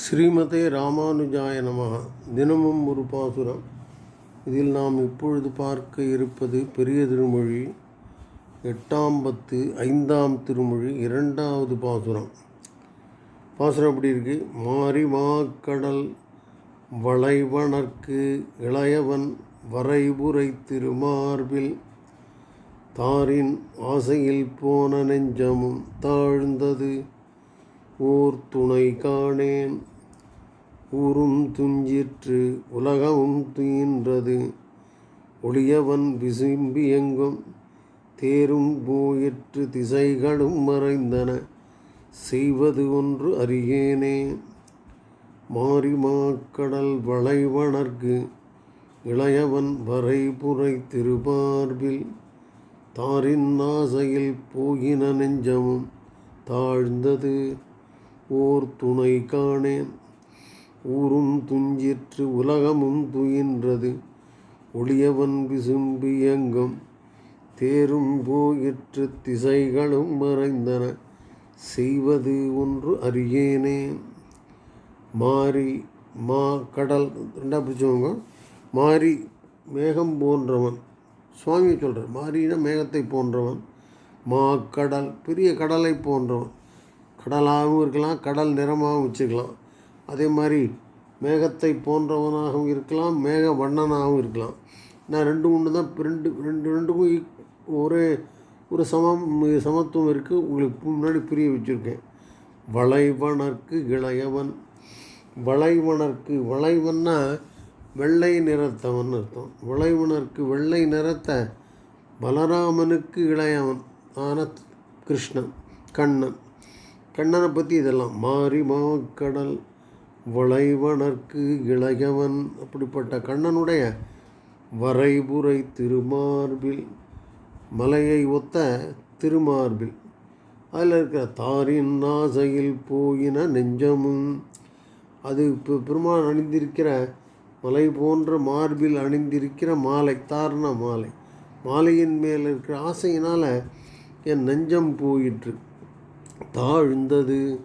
ஸ்ரீமதே ராமானுஜாய நமः தினமும் ஒரு பாசுரம். இதில் நாம் இப்பொழுது பார்க்க இருப்பது பெரிய திருமொழி எட்டாம் பத்து ஐந்தாம் திருமொழி இரண்டாவது பாசுரம். பாசுரம் எப்படி இருக்கு? மாறிமாக்கடல் வளைவனற்கு இளையவன் வரைபுரை திருமார்பில் தாரின் ஆசையில் போன நெஞ்சமும் தாழ்ந்தது. ஊர் துணை காணேன். ஊரும் துஞ்சிற்று உலகமும் துயின்றது. ஒளியவன் விசும்பி எங்கும் தேரும் போயிற்று திசைகளும் மறைந்தன. செய்வது ஒன்று அறியேனே. மாறி மாக்கடல் வளைவனர்க்கு இளையவன் வரைபுரை திருபார்பில் தாரின் ஆசையில் போகின நெஞ்சமும் தாழ்ந்தது. ஓர் துணை காணேன். ஊரும் துஞ்சிற்று உலகமும் துயின்றது. ஒளியவன் விசும்பு எங்கும் தேரும் போயிற்று திசைகளும் மறைந்தன. செய்வது ஒன்று அறியேனே. மாறி மா கடல் ரெண்டா பிடிச்சவங்க மாறி மேகம் போன்றவன். சுவாமி சொல்கிறார் மாறினா மேகத்தை போன்றவன். மா கடல் பெரிய கடலை போன்றவன். கடலாகவும் இருக்கலாம் கடல் நிறமாகவும் வச்சுக்கலாம். அதே மாதிரி மேகத்தை போன்றவனாகவும் இருக்கலாம் மேக வண்ணனாகவும் இருக்கலாம். நான் ரெண்டு ஒன்று தான் ரெண்டு ரெண்டு ரெண்டுக்கும் ஒரே ஒரு சமம் சமத்துவம் இருக்குது உங்களுக்கு முன்னாடி புரிய வச்சுருக்கேன். வளைவனர்க்கு இளையவன். வளைவனர்க்கு வளைவன்னா வெள்ளை நிறத்தவன் அர்த்தம். வளைவனர்க்கு வெள்ளை நிறத்த பலராமனுக்கு இளையவன். ஆன கிருஷ்ணன் கண்ணன். கண்ணனை பற்றி இதெல்லாம் மாறி மாக்கடல் வளைவனர்க்கு இளையவன் அப்படிப்பட்ட கண்ணனுடைய வரைபுரை திருமார்பில் மலையை ஒத்த திருமார்பில். அதில் இருக்கிற தாரின் ஆசையில் போயின நெஞ்சமும் அது இப்போ பெருமான் அணிந்திருக்கிற மலை போன்ற மார்பில் அணிந்திருக்கிற மாலை தாரண மாலை. மாலையின் மேல் இருக்கிற ஆசையினால் என் நெஞ்சம் போயிற்று. தாழ்ந்தது.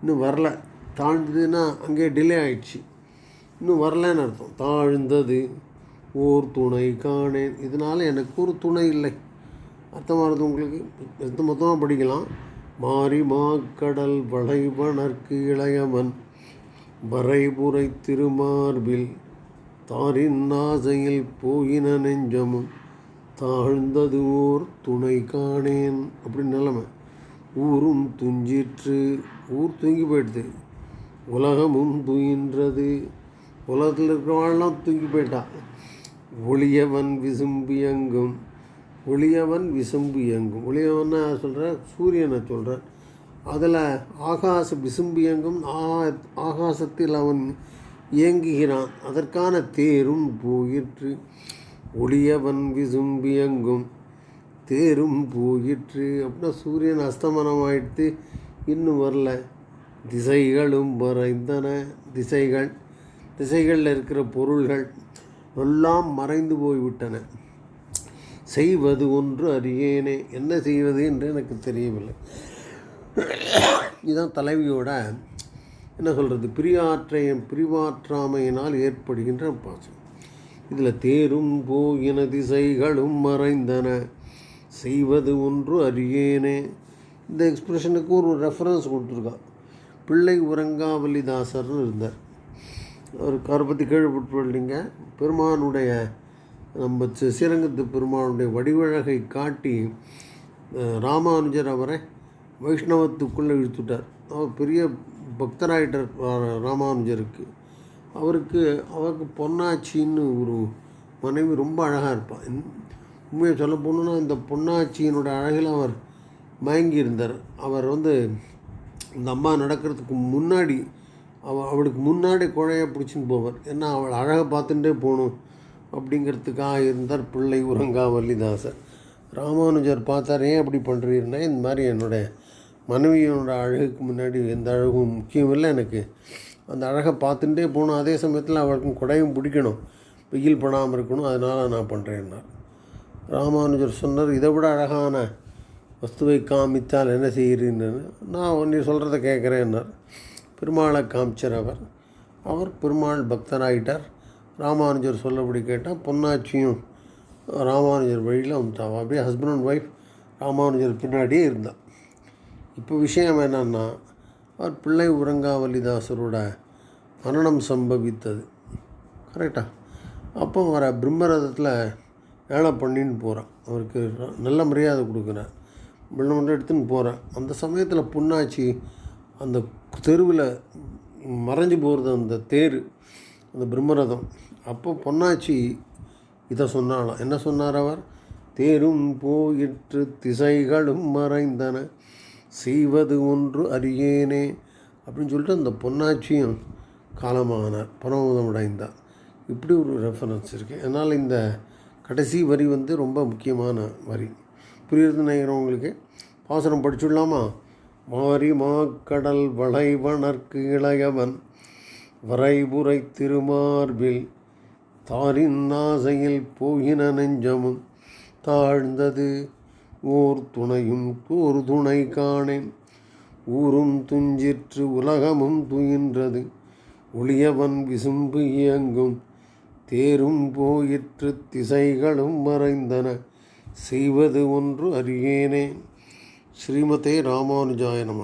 இன்னும் வரல. தாழ்ந்ததுன்னா அங்கே டிலே ஆயிடுச்சு. இன்னும் வரலன்னு அர்த்தம். தாழ்ந்தது ஓர் துணை காணேன். இதனால் எனக்கு ஒரு துணை இல்லை. அர்த்தமானது உங்களுக்கு? எத்த மொத்தமாக படிக்கலாம். மாறி மாக்கடல் வளைவனர்க்கு இளையவன் வரைபுரை திருமார்பில் தாரின் ஆசையில் போயின நெஞ்சமும் தாழ்ந்தது ஓர் துணை காணேன். அப்படின்னு நிலைமை. ஊரும் துஞ்சிற்று. ஊர் தூங்கி போயிடுது. உலகமும் துயின்றது. உலகத்தில் இருக்கிறவாள்லாம் தூங்கி போயிட்டான் ஒளியவன் விசும்பு எங்கும் ஒளியவன் விசும்பு எங்கும் ஒளியவன்னா சொல்கிற சூரியனை சொல்கிறேன் அதில் ஆகாச விசும்பு எங்கும் ஆ ஆகாசத்தில் அவன் இயங்குகிறான். அதற்கான தேரும் போயிற்று. ஒளியவன் விசும்பு எங்கும் தேரும் போயிற்று. அப்படின்னா சூரியன் அஸ்தமனம் ஆயிடுத்து இன்னும் வரல. திசைகளும் மறைந்தன. திசைகள் திசைகளில் இருக்கிற பொருள்கள் எல்லாம் மறைந்து போய்விட்டன. செய்வது ஒன்று அறியேனே. என்ன செய்வது என்று எனக்கு தெரியவில்லை. இதுதான் தலைவியோட என்ன சொல்கிறது பிரியாற்றைய பிரிவாற்றாமையினால் ஏற்படுகின்ற பாசம். இதில் தேரும் போயின திசைகளும் மறைந்தன. செய்வது ஒன்று அறியேனே. இந்த எக்ஸ்பிரஷனுக்கு ஒரு ரெஃபரன்ஸ் கொடுத்துருக்கான். பிள்ளை உறங்காவலிதாசர்னு இருந்தார். அவருக்கு அவரை பற்றி கேள்விப்பட்டுள்ளீங்க பெருமானுடைய நம்ம ஸ்ரீரங்கத்து பெருமானுடைய வடிவழகை காட்டி ராமானுஜர் அவரை வைஷ்ணவத்துக்குள்ளே இழுத்துட்டார். அவர் பெரிய பக்தராயிட்டார் ராமானுஜருக்கு. அவருக்கு அவருக்கு பொன்னாச்சின்னு ஒரு மனைவி ரொம்ப அழகாக இருப்பாள் உண்மையை சொல்ல போகணுன்னா இந்த பொன்னாச்சியினோட அழகில் அவர் மயங்கி இருந்தார் அவர் வந்து இந்த அம்மா நடக்கிறதுக்கு முன்னாடி அவ அவளுக்கு முன்னாடி குழைய பிடிச்சின்னு போவார். ஏன்னா அவள் அழகை பார்த்துட்டே போகணும் அப்படிங்கிறதுக்காக இருந்தார் பிள்ளை உரங்கா உறங்காவல்லிதாசர் ராமானுஜர் பார்த்தார் ஏன் அப்படி பண்ணுறீர்னா இந்த மாதிரி என்னுடைய மனைவியோட அழகுக்கு முன்னாடி எந்த அழகும் முக்கியம் இல்லை எனக்கு. அந்த அழகை பார்த்துட்டே போகணும். அதே சமயத்தில் அவளுக்கும் குடையும் பிடிக்கணும். வெயில் படாமல் இருக்கணும். அதனால் நான் பண்ணுறேன்னார் ராமானுஜர் சொன்னார் இதை விட அழகான வஸ்துவை காமித்தால் என்ன செய்கிறீன்னு நான் நீ சொல்கிறத கேட்குறேன்னார். பெருமாளை காமிச்சார் அவர். அவர் பெருமாள் பக்தராயிட்டார் ராமானுஜர் சொல்லபடி கேட்டால் பொன்னாச்சியும் ராமானுஜர் வழியில் வந்துட்டான் அப்படியே ஹஸ்பண்ட் அண்ட் ஒய்ஃப் ராமானுஜர் பின்னாடியே இருந்தான் இப்போ விஷயம் என்னன்னா அவர் பிள்ளை உரங்காவல்லிதாசரோட மரணம் சம்பவித்தது. கரெக்டாக அப்போ அவரை பிரம்மரதத்தில் வேலை பண்ணின்னு போகிறான். அவருக்கு நல்ல மரியாதை கொடுக்குறேன். பிரம்மரம் எடுத்துன்னு போகிறேன். அந்த சமயத்தில் பொன்னாச்சி அந்த தெருவில் மறைஞ்சு போகிறது அந்த தேர் அந்த பிரம்மரதம். அப்போ பொன்னாச்சி இதை சொன்னாலாம் என்ன சொன்னார் அவர்? தேரும் போயிற்று திசைகளும் மறைந்தன. செய்வது ஒன்று அறியேனே அப்படின்னு சொல்லிட்டு அந்த பொன்னாச்சியும் காலமானார். பரமதம் அடைந்தார். இப்படி ஒரு ரெஃபரன்ஸ் இருக்குது அதனால் இந்த கடைசி வரி வந்து ரொம்ப முக்கியமான வரி. புரியுறது நினைக்கிறவங்களுக்கு பாசனம் படிச்சுடலாமா? மாரி மாக்கடல் வளைவனர்க்கு இளையவன் வரைபுரை திருமார்பில் தாரின் ஆசையில் போயின நெஞ்சமும் தாழ்ந்தது. ஓர் துணையும் கூர் துணை காணேன். ஊரும் துஞ்சிற்று உலகமும் துயின்றது. ஒளியவன் விசும்பு இயங்கும் தேரும் போயிற்று திசைகளும் மறைந்தன. செய்வது ஒன்று அறியேனே ஸ்ரீமதே ராமானுஜாய நம.